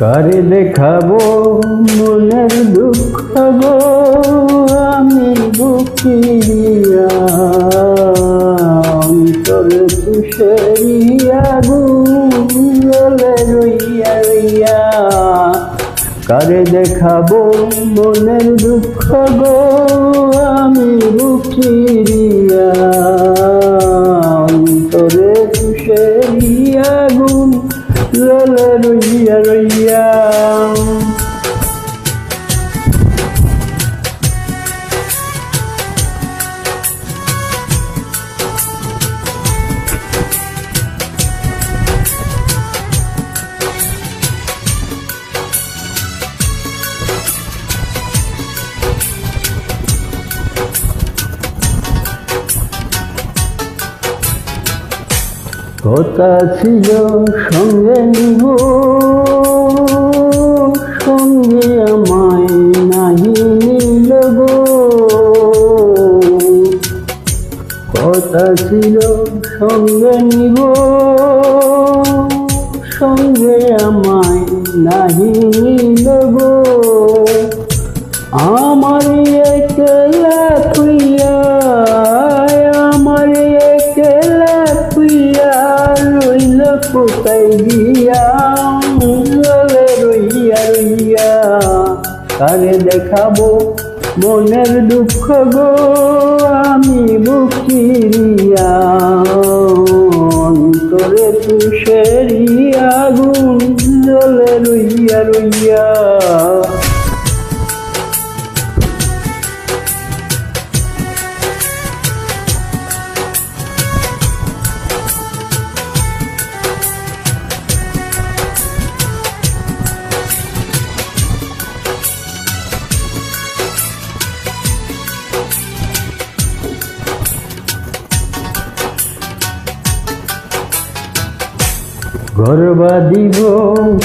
কারে দেখাবো মনের দুঃখ গো আমি কারে দেখাবো মনের দুঃখ গো আমি বুকিয়া অন্তরে তুষেরিয়া গুণ ললে রইয়া রইয়া। কথা ছিল সঙ্গে নিব, সঙ্গে আমায় নাহি নিল কথা ছিল সঙ্গে নিব, সঙ্গে আমায় নাহি নিল কোথায় গিয়া ললে রইয়া রইয়া কারে দেখাবো মনের দুঃখ গো, আমি বুকিরিয়া অন্তরে তুষেরিয়া গুণ জলে রইয়া রইয়া গর্বা দিব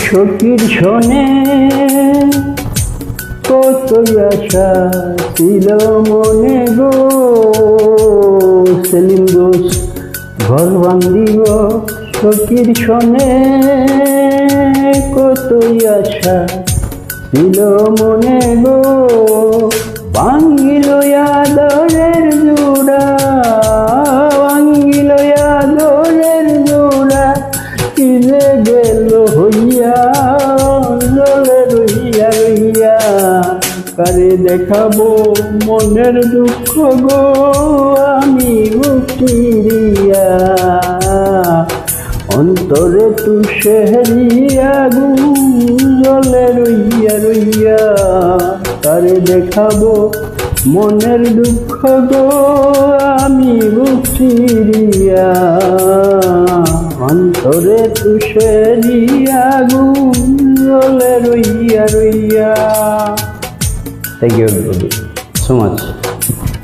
সখীর শোনে কত আশা ছিল মনে গো। সেলিম দোষ ঘর বান্ধিব সখীর শোনে কত আশা ছিল মনে গো। ভাঙ্গিল আদরের জোড়া। কারে দেখাবো মনের দুঃখ গো, আমি উঠিয়া অন্তরে তুষেরিয়া জলে রইয়া রইয়া তারে দেখাবো মনের দুঃখ গো, আমি বুঝিয়া অন্তরে তুষেরিয়া জলে রইয়া রইয়া। Thank you so much.